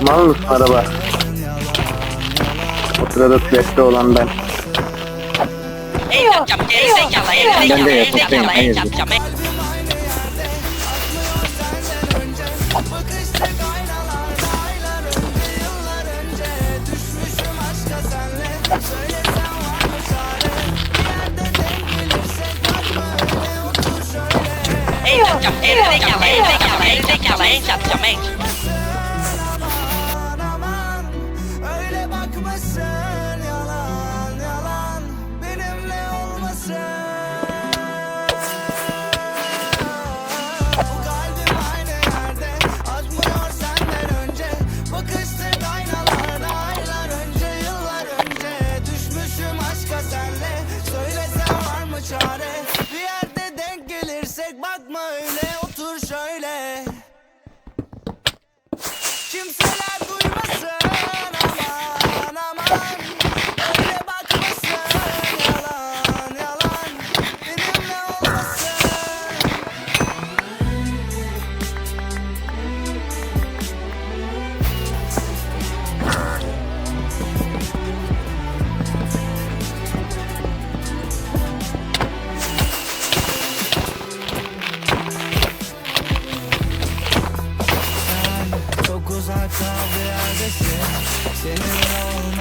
Mal mısın araba? O sırada trafikte olan ben. Ey yapacağım, ey zekalı, ey Ben de zekalı, ey yapacağım, zekalı, ey hayır. yapacağım, ey. Ey yapacağım, ey zekalı, ey zekalı, ey zekalı, ey yapacağım, ey. with y'all Uzakta bir yerdesin Seninle olmaz artık